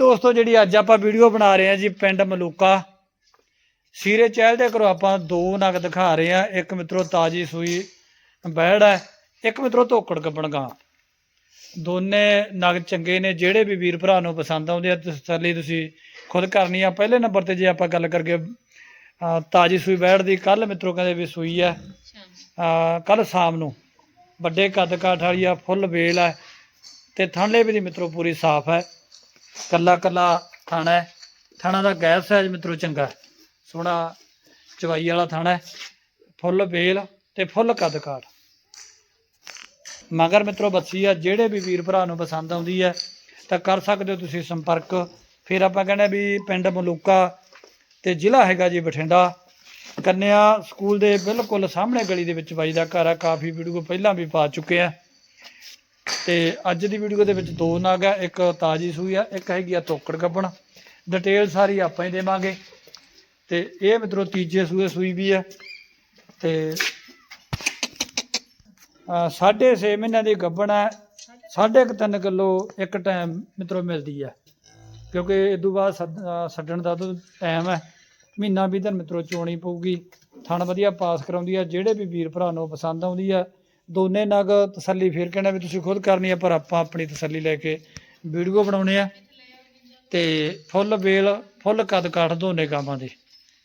ਦੋਸਤੋ, ਜਿਹੜੀ ਅੱਜ ਆਪਾਂ ਵੀਡੀਓ ਬਣਾ ਰਹੇ ਹਾਂ ਜੀ ਪਿੰਡ ਮਲੂਕਾ। ਸੀਰੇ ਚਹਿਲ ਦੇ ਘਰੋਂ ਆਪਾਂ ਦੋ ਨਗ ਦਿਖਾ ਰਹੇ ਹਾਂ। ਇੱਕ ਮਿੱਤਰੋ ਤਾਜੀ ਸੂਈ ਬੈੜ ਹੈ, ਇੱਕ ਮਿੱਤਰੋ ਧੋਕੜ ਗੱਬਣ ਗਾਂ। ਦੋਨੇ ਨਗ ਚੰਗੇ ਨੇ, ਜਿਹੜੇ ਵੀ ਵੀਰ ਭਰਾ ਨੂੰ ਪਸੰਦ ਆਉਂਦੇ ਆ ਤਸੱਲੀ ਤੁਸੀਂ ਖੁਦ ਕਰਨੀ ਆ। ਪਹਿਲੇ ਨੰਬਰ ਤੇ ਜੇ ਆਪਾਂ ਗੱਲ ਕਰਕੇ ਤਾਜੀ ਸੂਈ ਬੈੜ ਦੀ ਕੱਲ ਮਿੱਤਰੋ ਕਹਿੰਦੇ ਵੀ ਸੂਈ ਆ ਕੱਲ ਸ਼ਾਮ ਨੂੰ। ਵੱਡੇ ਕੱਦ ਕਾਠ ਵਾਲੀ ਆ, ਫੁੱਲ ਵੇਲ ਹੈ, ਤੇ ਥਣਲੇ ਵੀ ਦੀ ਮਿੱਤਰੋ ਪੂਰੀ ਸਾਫ਼ ਹੈ। ਕੱਲਾ ਕੱਲਾ ਥਾਣਾ ਹੈ। ਥਾਣਾ ਦਾ ਗੈਸ ਸਾਈਜ਼ ਮਿੱਤਰੋ ਚੰਗਾ। ਸੋਹਣਾ ਚਵਾਈ ਵਾਲਾ ਥਾਣਾ ਹੈ। ਫੁੱਲ ਵੇਲ ਤੇ ਫੁੱਲ ਕੱਦ ਕਾਠ। ਮਗਰ ਮਿੱਤਰੋ ਬੱਸੀ ਆ, ਜਿਹੜੇ ਵੀ ਵੀਰ ਭਰਾ ਨੂੰ ਪਸੰਦ ਆਉਂਦੀ ਹੈ, ਤਾਂ ਕਰ ਸਕਦੇ ਹੋ ਤੁਸੀਂ ਸੰਪਰਕ। ਫਿਰ ਆਪਾਂ ਕਹਿੰਦੇ ਵੀ ਪਿੰਡ ਮਲੂਕਾ ਤੇ ਜ਼ਿਲ੍ਹਾ ਹੈਗਾ ਜੀ ਬਠਿੰਡਾ। ਕੰਨਿਆ ਸਕੂਲ ਦੇ ਬਿਲਕੁਲ ਸਾਹਮਣੇ ਗਲੀ ਦੇ ਵਿੱਚ ਬਾਈ ਦਾ ਘਰ ਆ। ਕਾਫੀ ਵੀਡੀਓ ਪਹਿਲਾਂ ਵੀ ਪਾ ਚੁੱਕੇ ਆ। ਤੇ ਅੱਜ ਦੀ ਵੀਡੀਓ ਦੇ ਵਿੱਚ ਦੋ ਨਾਗ ਆ, ਇੱਕ ਤਾਜੀ ਸੂਈ ਆ, ਇੱਕ ਹੈਗੀ ਆ ਤੋਕੜ ਗੱਬਣ। ਡਿਟੇਲ ਸਾਰੀ ਆਪਾਂ ਹੀ ਦੇਵਾਂਗੇ। ਤੇ ਇਹ ਮਿੱਤਰੋ ਤੀਜੇ ਸੂਏ ਸੂਈ ਵੀ ਆ। ਤੇ ਸਾਢੇ ਛੇ ਮਹੀਨਿਆਂ ਦੀ ਗੱਬਣ ਹੈ ਸਾਢੇ ਕੁ ਤਿੰਨ ਕਿਲੋ ਇੱਕ ਟਾਈਮ ਮਿੱਤਰੋ ਮਿਲਦੀ ਹੈ ਕਿਉਂਕਿ ਇਹ ਤੋਂ ਬਾਅਦ ਛੱਡ- ਛੱਡਣ ਦਾ ਤਾਂ ਟਾਈਮ ਹੈ ਮਹੀਨਾ ਵੀ ਦਿਨ ਮਿੱਤਰੋ ਚੋਣੀ ਪਊਗੀ। ਥਣ ਵਧੀਆ ਪਾਸ ਕਰਾਉਂਦੀ ਹੈ ਜਿਹੜੇ ਵੀ ਵੀਰ ਭਰਾ ਨੂੰ ਪਸੰਦ ਆਉਂਦੀ ਹੈ ਦੋਨੇ ਨਗ ਤਸੱਲੀ ਫੇਰ ਕਹਿਣਾ ਵੀ ਤੁਸੀਂ ਖੁਦ ਕਰਨੀ ਆ, ਪਰ ਆਪਾਂ ਆਪਣੀ ਤਸੱਲੀ ਲੈ ਕੇ ਵੀਡੀਓ ਬਣਾਉਣੇ ਆ। ਤੇ ਫੁੱਲ ਵੇਲ, ਫੁੱਲ ਕੱਦ ਕਾਠ ਦੋਨੇ ਗਾਵਾਂ ਦੇ।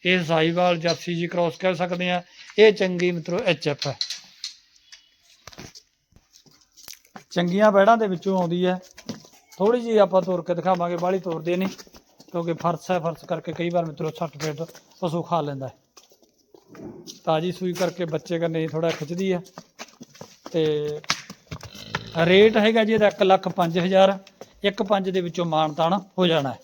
ਇਹ ਸਾਈਵਾਲ ਜਰਸੀ ਜੀ ਕ੍ਰਾਸ ਕਰ ਸਕਦੇ ਆ। ਇਹ ਚੰਗੀ ਮਿੱਤਰੋ ਐਚਐਫ ਹੈ। ਚੰਗੀਆਂ ਬੈੜਾਂ ਦੇ ਵਿੱਚੋਂ ਆਉਂਦੀ ਹੈ। ਥੋੜੀ ਜੀ ਆਪਾਂ ਤੋਰ ਕੇ ਦਿਖਾਵਾਂਗੇ, ਬਾਹਲੀ ਤੋਰਦੇ ਨਹੀਂ, ਕਿਉਂਕਿ ਫਰਸ ਹੈ, ਫਰਸ ਕਰਕੇ ਕਈ ਵਾਰ ਮਿੱਤਰੋ ਛੱਟ ਪੇਟ ਪਸ਼ੂ ਖਾ ਲੈਂਦਾ ਹੈ। ਤਾਜੀ ਸੂਈ ਕਰਕੇ ਬੱਚੇ ਕਰਨੇ ਥੋੜਾ ਖਿੱਚਦੀ ਹੈ। ਤੇ ਰੇਟ ਹੈਗਾ ਜੀ ਇਹਦਾ 1 ਲੱਖ 5000 ਇੱਕ ਪੰਜ ਦੇ ਵਿੱਚੋਂ ਮਾਨਤਾਨ ਹੋ ਜਾਣਾ ਹੈ।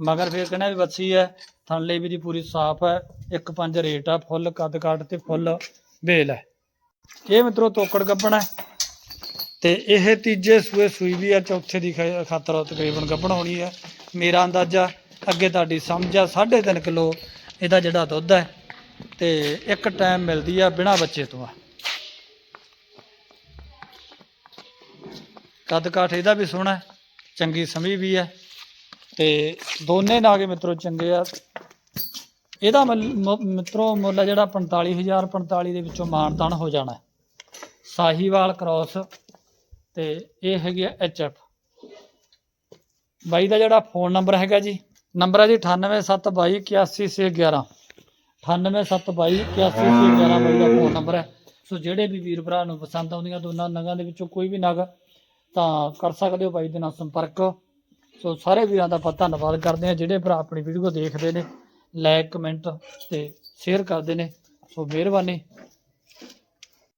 ਮਗਰ ਫਿਰ ਕਹਿੰਦਾ ਵੀ ਬੱਚੀ ਹੈ ਥਣਲੇ ਵੀ ਦੀ ਪੂਰੀ ਸਾਫ਼ ਹੈ, ਇੱਕ ਪੰਜ ਰੇਟ ਆ, ਫੁੱਲ ਕੱਦ ਕਾਟ ਤੇ ਫੁੱਲ ਵੇਲ ਹੈ। ਇਹ ਮਿੱਤਰੋ ਤੋਕੜ ਗੱਬਣਾ ਹੈ। ਤੇ ਇਹ ਤੀਜੇ ਸੂਏ ਸੂਈ ਵੀ ਆ, ਚੌਥੇ ਦੀ ਖ- ਖਾਤਰ ਤਕਰੀਬਨ ਗੱਭਣ ਹੋਣੀ ਹੈ। ਮੇਰਾ ਅੰਦਾਜ਼ਾ, ਅੱਗੇ ਤੁਹਾਡੀ ਸਮਝ ਆ 3.5 ਕਿਲੋ ਇਹਦਾ ਜਿਹੜਾ ਦੁੱਧ ਹੈ, ਤੇ ਇੱਕ ਟਾਈਮ ਮਿਲਦੀ ਆ ਬਿਨਾ ਬੱਚੇ ਤੋਂ ਆ। ਕੱਦ ਕਾਠ ਇਹਦਾ ਵੀ ਸੋਹਣਾ ਚੰਗੀ ਸਮੀ ਵੀ ਹੈ ਤੇ ਦੋਨੇ ਨਾਗੇ ਮਿੱਤਰੋ ਚੰਗੇ ਆ। ਇਹਦਾ ਮੁੱਲ- ਮਿੱਤਰੋ ਮੁੱਲ ਆ ਜਿਹੜਾ 45000 45 ਦੇ ਵਿੱਚੋਂ ਮਾਨਤਾਨ ਹੋ ਜਾਣਾ ਸਾਹੀਵਾਲ ਕ੍ਰਾਸ ਤੇ ਇਹ ਹੈਗੀ ਆ ਐਚਐਫ ਬਾਈ ਦਾ ਜਿਹੜਾ ਫੋਨ ਨੰਬਰ ਹੈਗਾ ਜੀ, ਨੰਬਰ ਹੈ ਜੀ 9872811611 9872811611 ਬਾਈ ਦਾ ਫੋਨ ਨੰਬਰ ਹੈ। ਸੋ ਜਿਹੜੇ ਵੀ ਵੀਰ ਭਰਾ ਨੂੰ ਪਸੰਦ ਆਉਂਦੀਆਂ ਦੋਨਾਂ ਨਗਾਂ ਦੇ ਵਿੱਚੋਂ ਕੋਈ ਵੀ ਨਗ ਤਾਂ ਕਰ ਸਕਦੇ ਹੋ ਬਾਈ ਦੇ ਨਾਲ ਸੰਪਰਕ। ਸੋ ਸਾਰੇ ਵੀਰਾਂ ਦਾ ਆਪਾਂ ਧੰਨਵਾਦ ਕਰਦੇ ਹਾਂ, ਜਿਹੜੇ ਭਰਾ ਆਪਣੀ ਵੀਡੀਓ ਦੇਖਦੇ ਨੇ ਲਾਈਕ ਕਮੈਂਟ ਤੇ ਸ਼ੇਅਰ ਕਰਦੇ ਨੇ। ਸੋ ਮਿਹਰਬਾਨੀ।